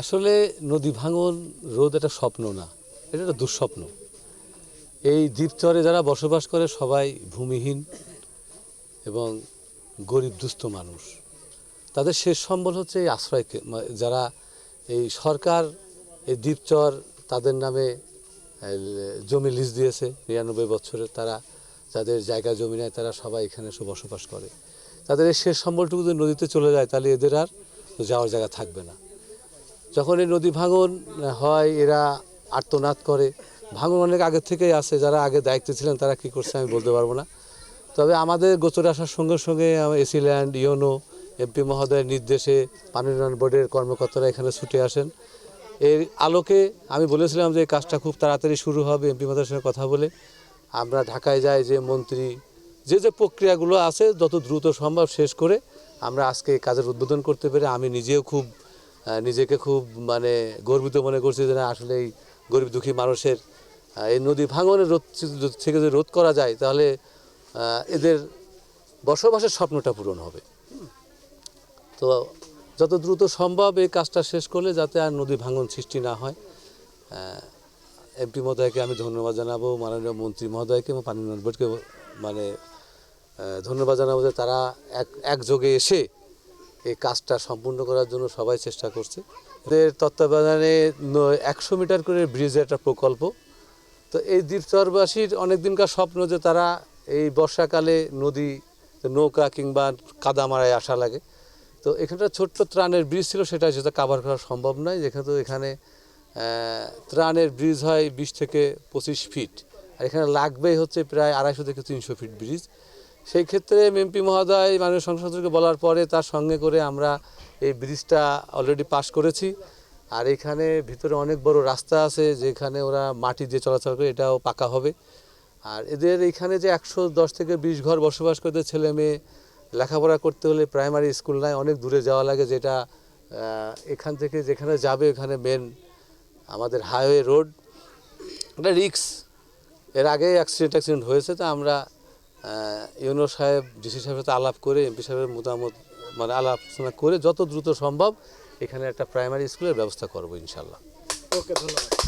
আসলে নদী ভাঙন রোধ একটা স্বপ্ন না, এটা একটা দুঃস্বপ্ন। এই দ্বীপচরে যারা বসবাস করে সবাই ভূমিহীন এবং গরিব, দুস্থ মানুষ। তাদের শেষ সম্বল হচ্ছে এই আশ্রয় যারা এই সরকার এই দ্বীপচর তাদের নামে জমি লিজ দিয়েছে নিরানব্বই বছরের তারা যাদের জায়গা জমি নেয় তারা সবাই এখানে এসে বসবাস করে। তাদের এই শেষ সম্বলটুকু যদি নদীতে চলে যায়, তাহলে এদের আর যাওয়ার জায়গা থাকবে না। যখন এই নদী ভাঙন হয়, এরা আর্তনাদ করে। ভাঙন অনেক আগের থেকেই আছে, যারা আগে দায়িত্বে ছিলেন তারা কি করছে আমি বলতে পারব না। তবে আমাদের গোচরে আসার সঙ্গে সঙ্গে এসি ল্যান্ড ইয়োনো এমপি মহোদয়ের নির্দেশে পানি উন্নয়ন বোর্ডের কর্মকর্তারা এখানে ছুটে আসেন। এর আলোকে আমি বলেছিলাম যে এই কাজটা খুব তাড়াতাড়ি শুরু হবে, এমপি মহোদয়ের সঙ্গে কথা বলে। আমরা ঢাকায় যাই, যে মন্ত্রী, যে যে প্রক্রিয়াগুলো আছে, যত দ্রুত সম্ভব শেষ করে আমরা আজকে এই কাজের উদ্বোধন করতে পেরে আমি নিজেও খুব নিজেকে খুব মানে গর্বিত মনে করছি যে না, আসলে এই গরিব দুঃখী মানুষের এই নদী ভাঙনের রোধ থেকে যদি রোধ করা যায়, তাহলে এদের বসবাসের স্বপ্নটা পূরণ হবে। তো যত দ্রুত সম্ভব এই কাজটা শেষ করলে যাতে আর নদী ভাঙন সৃষ্টি না হয় এমপি মহোদয়কে আমি ধন্যবাদ জানাব, মাননীয় মন্ত্রী মহোদয়কে, এবং পানি মানে ধন্যবাদ জানাব যে তারা এক একযোগে এসে এই কাজটা সম্পূর্ণ করার জন্য সবাই চেষ্টা করছে। এদের তত্ত্বাবধানে একশো মিটার করে ব্রিজের একটা প্রকল্প। তো এই দ্বীপচরবাসীর অনেক দিনকার স্বপ্ন যে তারা এই বর্ষাকালে নদী, নৌকা কিংবা কাদামারায় আসা লাগে। তো এখানটা ছোট্ট ত্রাণের ব্রিজ ছিল, সেটা সেটা কাভার করা সম্ভব নয়। যেখানে তো এখানে ত্রাণের ব্রিজ হয় বিশ থেকে পঁচিশ ফিট আর এখানে লাগবেই হচ্ছে প্রায় আড়াইশো থেকে তিনশো ফিট ব্রিজ সেই ক্ষেত্রে এমপি মহোদয় মাননীয় সংসদকে বলার পরে তার সঙ্গে করে আমরা এই ব্রিজটা অলরেডি পাস করেছি। আর এখানে ভিতরে অনেক বড় রাস্তা আছে যেখানে ওরা মাটি দিয়ে চলাচল করে, এটাও পাকা হবে। আর এদের এখানে যে একশো দশ থেকে বিশ ঘর বসবাস করতে ছেলে মেয়ে লেখাপড়া করতে হলে প্রাইমারি স্কুল নাই, অনেক দূরে যাওয়া লাগে যেটা এখান থেকে যেখানে যাবে ওখানে মেন আমাদের হাইওয়ে রোড এটা রিক্স এর আগে অ্যাক্সিডেন্ট অ্যাক্সিডেন্ট হয়েছে, তো আমরা ইউনো সাহেব, ডিসি সাহেবের সাথে আলাপ করে, এমপি সাহেবের মতামত মানে আলোচনা করে যত দ্রুত সম্ভব এখানে একটা প্রাইমারি স্কুলের ব্যবস্থা করব ইনশাল্লাহ। ওকে ধন্যবাদ।